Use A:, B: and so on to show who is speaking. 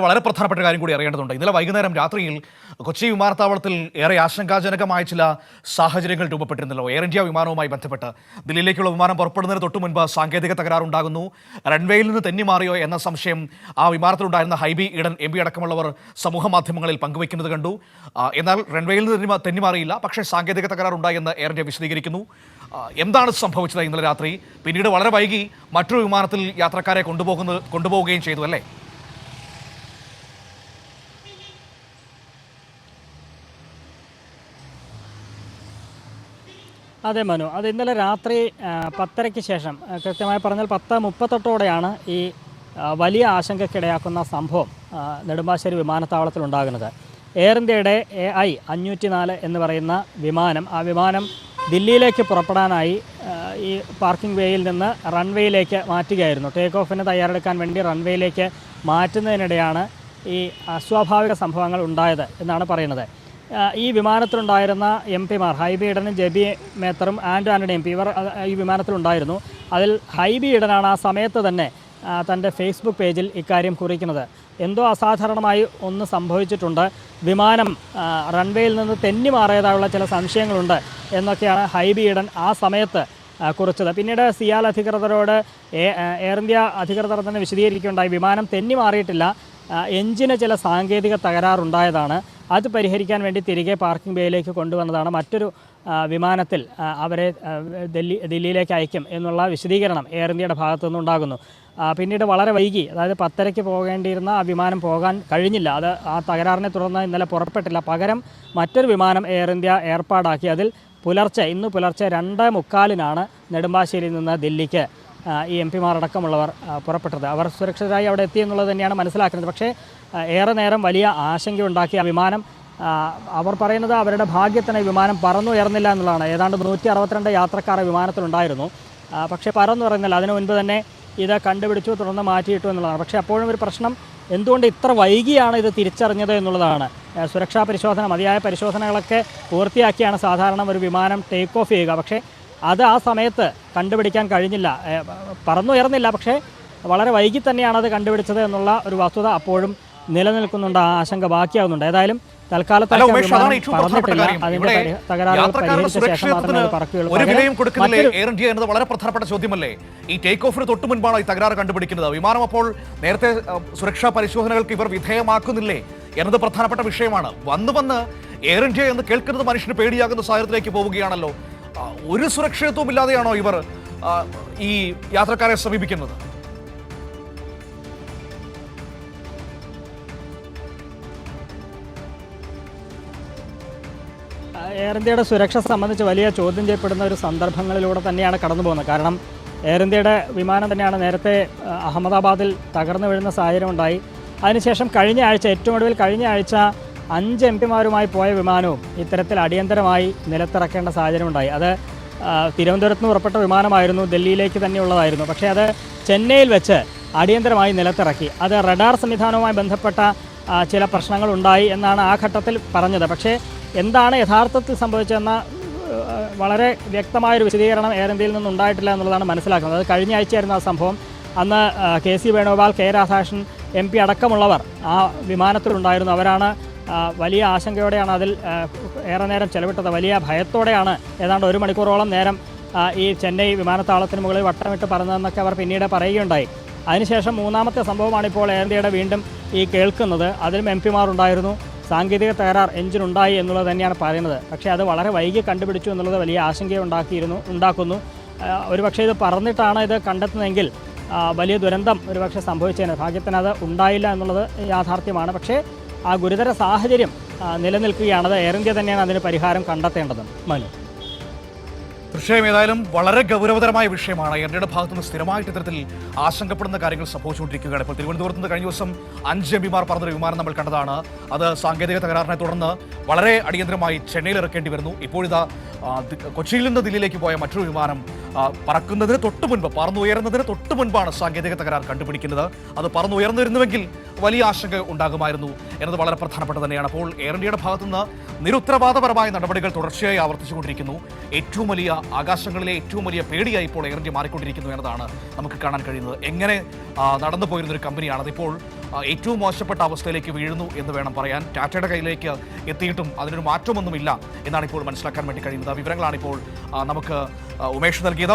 A: വളരെ പ്രധാനപ്പെട്ട കാര്യം കൂടി അറിയേണ്ടതുണ്ട്. ഇന്നലെ വൈകുന്നേരം രാത്രിയിൽ കൊച്ചി വിമാനത്താവളത്തിൽ ഏറെ ആശങ്കാജനകമായ ചില സാഹചര്യങ്ങൾ രൂപപ്പെട്ടിരുന്നല്ലോ. എയർ ഇന്ത്യ വിമാനവുമായി ബന്ധപ്പെട്ട് ദില്ലിയിലേക്കുള്ള വിമാനം പുറപ്പെടുന്നതിന് തൊട്ട് മുൻപ് സാങ്കേതിക തകരാറുണ്ടാകുന്നു. റൺവേയിൽ നിന്ന് തെന്നി മാറിയോ എന്ന സംശയം ആ വിമാനത്തിലുണ്ടായിരുന്ന ഹൈബി ഈഡൻ എം പി അടക്കമുള്ളവർ സമൂഹ മാധ്യമങ്ങളിൽ പങ്കുവയ്ക്കുന്നത് കണ്ടു. എന്നാൽ റൺവേയിൽ നിന്ന് തെന്നി മാറിയില്ല പക്ഷേ സാങ്കേതിക തകരാറുണ്ടായി എന്ന് എയർ ഇന്ത്യ വിശദീകരിക്കുന്നു. എന്താണ് സംഭവിച്ചത് ഇന്നലെ രാത്രി? പിന്നീട് വളരെ വൈകി മറ്റൊരു വിമാനത്തിൽ യാത്രക്കാരെ കൊണ്ടുപോകുന്നത് കൊണ്ടുപോവുകയും ചെയ്തു അല്ലേ?
B: അതെ മനു. അത് ഇന്നലെ രാത്രി പത്തരയ്ക്ക് ശേഷം കൃത്യമായി പറഞ്ഞാൽ പത്ത് മുപ്പത്തെട്ടോടെയാണ് ഈ വലിയ ആശങ്കയ്ക്കിടയാക്കുന്ന സംഭവം നെടുമ്പാശ്ശേരി വിമാനത്താവളത്തിൽ ഉണ്ടാകുന്നത്. എയർ ഇന്ത്യയുടെ എ ഐ അഞ്ഞൂറ്റി നാല് എന്ന് പറയുന്ന വിമാനം ആ വിമാനം ദില്ലിയിലേക്ക് പുറപ്പെടാനായി ഈ പാർക്കിംഗ് വേയിൽ നിന്ന് റൺവേയിലേക്ക് മാറ്റുകയായിരുന്നു. ടേക്ക് ഓഫിന് തയ്യാറെടുക്കാൻ വേണ്ടി റൺവേയിലേക്ക് മാറ്റുന്നതിനിടെയാണ് ഈ അസ്വാഭാവിക സംഭവങ്ങൾ ഉണ്ടായത് എന്നാണ് പറയുന്നത്. ഈ വിമാനത്തിലുണ്ടായിരുന്ന എം പിമാർ ഹൈബി ഈഡനും ജെബി മേത്തറും ആൻഡ് ആന്റണി എം പി ഇവർ ഈ വിമാനത്തിലുണ്ടായിരുന്നു. അതിൽ ഹൈബി ഈഡനാണ് ആ സമയത്ത് തന്നെ തന്റെ ഫേസ്ബുക്ക് പേജിൽ ഇക്കാര്യം കുറിക്കുന്നത്. എന്തോ അസാധാരണമായി ഒന്ന് സംഭവിച്ചിട്ടുണ്ട്. വിമാനം റൺവേയിൽ നിന്ന് തെന്നി മാറിയതായുള്ള ചില സംശയങ്ങളുണ്ട് എന്നൊക്കെയാണ് ഹൈബി ഈഡൻ ആ സമയത്ത് കുറിച്ചത്. പിന്നീട് സിയാൽ അധികൃതരോട് എയർ ഇന്ത്യ അധികൃതർ തന്നെ വിശദീകരിക്കുകയുണ്ടായി. വിമാനം തെന്നി മാറിയിട്ടില്ല. എഞ്ചിന് ചില സാങ്കേതിക തകരാറുണ്ടായതാണ്. അത് പരിഹരിക്കാൻ വേണ്ടി തിരികെ പാർക്കിംഗ് ബേയിലേക്ക് കൊണ്ടുവന്നതാണ് മറ്റൊരു വിമാനത്തിൽ അവരെ ഡൽഹി ദില്ലിയിലേക്ക് അയക്കും എന്നുള്ള വിശദീകരണം എയർ ഇന്ത്യയുടെ ഭാഗത്തു നിന്നുണ്ടാകുന്നു. പിന്നീട് വളരെ വൈകി അതായത് പത്തരയ്ക്ക് പോകേണ്ടിയിരുന്ന ആ വിമാനം പോകാൻ കഴിഞ്ഞില്ല. അത് ആ തകരാറിനെ തുടർന്ന് ഇന്നലെ പുറപ്പെട്ടില്ല. പകരം മറ്റൊരു വിമാനം എയർ ഇന്ത്യ ഏർപ്പാടാക്കി. അതിൽ പുലർച്ചെ ഇന്ന് പുലർച്ചെ രണ്ട് മുക്കാലിനാണ് നെടുമ്പാശ്ശേരിയിൽ നിന്ന് ദില്ലിക്ക് ഈ എം പിമാരടക്കമുള്ളവർ പുറപ്പെട്ടത്. അവർ സുരക്ഷിതരായി അവിടെ എത്തി എന്നുള്ളത് തന്നെയാണ് മനസ്സിലാക്കുന്നത്. പക്ഷേ ഏറെ നേരം വലിയ ആശങ്കയുണ്ടാക്കിയ വിമാനം അവർ പറയുന്നത് അവരുടെ ഭാഗ്യത്തിന് വിമാനം പറന്നുയർന്നില്ല എന്നുള്ളതാണ്. ഏതാണ്ട് നൂറ്റി അറുപത്തിരണ്ട് യാത്രക്കാർ വിമാനത്തിലുണ്ടായിരുന്നു. പക്ഷേ പറന്നുയർന്നില്ല. അതിനു മുൻപ് തന്നെ ഇത് കണ്ടുപിടിച്ചു തുടർന്ന് മാറ്റിയിട്ടു എന്നുള്ളതാണ്. പക്ഷേ അപ്പോഴും ഒരു പ്രശ്നം എന്തുകൊണ്ട് ഇത്ര വൈകിയാണ് ഇത് തിരിച്ചറിഞ്ഞത് എന്നുള്ളതാണ്. സുരക്ഷാ പരിശോധന മതിയായ പരിശോധനകളൊക്കെ പൂർത്തിയാക്കിയാണ് സാധാരണ ഒരു വിമാനം ടേക്ക് ഓഫ് ചെയ്യുക. പക്ഷേ അത് ആ സമയത്ത് കണ്ടുപിടിക്കാൻ കഴിഞ്ഞില്ല. പറന്നുയർന്നില്ല. പക്ഷേ വളരെ വൈകി തന്നെയാണ് അത് കണ്ടുപിടിച്ചത് എന്നുള്ള ഒരു വസ്തുത അപ്പോഴും നിലനിൽക്കുന്നുണ്ട്. ആ ആശങ്ക ബാക്കിയാവുന്നുണ്ട്. ഏതായാലും
A: എയർ ഇന്ത്യ എന്നത് വളരെ പ്രധാനപ്പെട്ട ചോദ്യമല്ലേ? ഈ ടേക്ക് ഓഫിന് തൊട്ട് മുൻപാണ് ഈ തകരാറ് കണ്ടുപിടിക്കുന്നത്? വിമാനം അപ്പോൾ നേരത്തെ സുരക്ഷാ പരിശോധനകൾക്ക് ഇവർ വിധേയമാക്കുന്നില്ലേ എന്നത് പ്രധാനപ്പെട്ട വിഷയമാണ്. വന്ന് വന്ന് എയർ ഇന്ത്യ എന്ന് കേൾക്കുന്നത് മനുഷ്യന് പേടിയാകുന്ന സാഹചര്യത്തിലേക്ക് പോവുകയാണല്ലോ. ഒരു സുരക്ഷിതത്വം ഇല്ലാതെയാണോ ഇവർ ഈ യാത്രക്കാരെ സമീപിക്കുന്നത്?
B: എയർ ഇന്ത്യയുടെ സുരക്ഷ സംബന്ധിച്ച് വലിയ ചോദ്യം ചെയ്യപ്പെടുന്ന ഒരു സന്ദർഭങ്ങളിലൂടെ തന്നെയാണ് കടന്നു പോകുന്നത്. കാരണം എയർ ഇന്ത്യയുടെ വിമാനം തന്നെയാണ് നേരത്തെ അഹമ്മദാബാദിൽ തകർന്നു വീഴുന്ന സാഹചര്യം ഉണ്ടായി. അതിനുശേഷം കഴിഞ്ഞ ആഴ്ച ഏറ്റവും ഒടുവിൽ കഴിഞ്ഞ ആഴ്ച അഞ്ച് എം പിമാരുമായി പോയ വിമാനവും ഇത്തരത്തിൽ അടിയന്തരമായി നിലത്തിറക്കേണ്ട സാഹചര്യമുണ്ടായി. അത് തിരുവനന്തപുരത്ത് നിന്ന് പുറപ്പെട്ട വിമാനമായിരുന്നു ഡൽഹിയിലേക്ക് തന്നെയുള്ളതായിരുന്നു. പക്ഷേ അത് ചെന്നൈയിൽ വെച്ച് അടിയന്തരമായി നിലത്തിറക്കി. അത് റഡാർ സംവിധാനവുമായി ബന്ധപ്പെട്ട ചില പ്രശ്നങ്ങൾ ഉണ്ടായി എന്നാണ് ആ ഘട്ടത്തിൽ പറഞ്ഞത്. പക്ഷേ എന്താണ് യഥാർത്ഥത്തിൽ സംഭവിച്ചതെന്ന വളരെ വ്യക്തമായൊരു വിശദീകരണം എയർ ഇന്ത്യയിൽ നിന്നും ഉണ്ടായിട്ടില്ല എന്നുള്ളതാണ് മനസ്സിലാക്കുന്നത്. അത് കഴിഞ്ഞ ആഴ്ചയായിരുന്നു ആ സംഭവം. അന്ന് K C Venugopal K Radhakrishnan M P അടക്കമുള്ളവർ ആ വിമാനത്തിലുണ്ടായിരുന്നു. അവരാണ് വലിയ ആശങ്കയോടെയാണ് അതിൽ ഏറെ നേരം ചെലവിട്ടത്. വലിയ ഭയത്തോടെയാണ് ഏതാണ്ട് ഒരു മണിക്കൂറോളം നേരം ഈ ചെന്നൈ വിമാനത്താവളത്തിന് മുകളിൽ വട്ടമിട്ട് പറഞ്ഞതെന്നൊക്കെ അവർ പിന്നീട് പറയുകയുണ്ടായി. അതിനുശേഷം മൂന്നാമത്തെ സംഭവമാണ് ഇപ്പോൾ എയർ ഇന്ത്യയുടെ വീണ്ടും ഈ കേൾക്കുന്നത്. അതിലും എം പിമാർ ഉണ്ടായിരുന്നു. സാങ്കേതിക തകരാർ എഞ്ചിൻ ഉണ്ടായി എന്നുള്ളത് തന്നെയാണ് പറയുന്നത്. പക്ഷേ അത് വളരെ വൈകി കണ്ടുപിടിച്ചു എന്നുള്ളത് വലിയ ആശങ്കയുണ്ടാക്കിയിരുന്നു ഉണ്ടാക്കുന്നു. ഒരു ഒരുപക്ഷേ ഇത് പറഞ്ഞിട്ടാണ് ഇത് കണ്ടെത്തുന്നതെങ്കിൽ വലിയ ദുരന്തം ഒരുപക്ഷെ സംഭവിച്ചതിന് ഭാഗ്യത്തിന് അത് ഉണ്ടായില്ല എന്നുള്ളത് യാഥാർത്ഥ്യമാണ്. പക്ഷേ ആ ഗുരുതര സാഹചര്യം നിലനിൽക്കുകയാണ്. എയർ ഇന്ത്യ തന്നെയാണ് അതിന് പരിഹാരം കണ്ടെത്തേണ്ടത്. മനു.
A: തീർച്ചയായും ഏതായാലും വളരെ ഗൗരവതരമായ വിഷയമാണ് എന്റെ ഭാഗത്തു നിന്ന് സ്ഥിരമായിട്ട് ഇത്തരത്തിൽ ആശങ്കപ്പെടുന്ന കാര്യങ്ങൾ സംഭവിച്ചുകൊണ്ടിരിക്കുകയാണ്. ഇപ്പോൾ തിരുവനന്തപുരത്ത് നിന്ന് കഴിഞ്ഞ ദിവസം അഞ്ച് എം പിമാർ പറഞ്ഞൊരു വിമാനം നമ്മൾ കണ്ടതാണ്. അത് സാങ്കേതിക തകരാറിനെ തുടർന്ന് വളരെ അടിയന്തരമായി ചെന്നൈയിൽ ഇറക്കേണ്ടി വരുന്നു. ഇപ്പോഴിതാ കൊച്ചിയിൽ നിന്ന് ദില്ലിയിലേക്ക് പോയ മറ്റൊരു വിമാനം പറക്കുന്നതിന് തൊട്ട് മുൻപ് പറന്നുയരുന്നതിന് തൊട്ട് മുൻപാണ് സാങ്കേതിക തകരാർ കണ്ടുപിടിക്കുന്നത്. അത് പറന്നുയർന്നിരുന്നുവെങ്കിൽ വലിയ ആശങ്ക ഉണ്ടാകുമായിരുന്നു എന്നത് വളരെ പ്രധാനപ്പെട്ട തന്നെയാണ്. അപ്പോൾ എയർ ഇന്ത്യയുടെ ഭാഗത്തുനിന്ന് നിരുത്തരവാദപരമായ നടപടികൾ തുടർച്ചയായി ആവർത്തിച്ചുകൊണ്ടിരിക്കുന്നു. ഏറ്റവും വലിയ ആകാശങ്ങളിലെ ഏറ്റവും വലിയ പേടിയായി ഇപ്പോൾ എയർ ഇന്ത്യ മാറിക്കൊണ്ടിരിക്കുന്നു എന്നതാണ് നമുക്ക് കാണാൻ കഴിയുന്നത്. എങ്ങനെ നടന്നു പോയിരുന്നൊരു കമ്പനിയാണ് അതിപ്പോൾ ഏറ്റവും മോശപ്പെട്ട അവസ്ഥയിലേക്ക് വീഴുന്നു എന്ന് വേണം പറയാൻ. ടാറ്റയുടെ കയ്യിലേക്ക് എത്തിയിട്ടും അതിനൊരു മാറ്റമൊന്നുമില്ല എന്നാണ് ഇപ്പോൾ മനസ്സിലാക്കാൻ വേണ്ടി കഴിയുന്നത്. വിവരങ്ങളാണ് ഇപ്പോൾ നമുക്ക് ഉമേഷ് നൽകിയത്.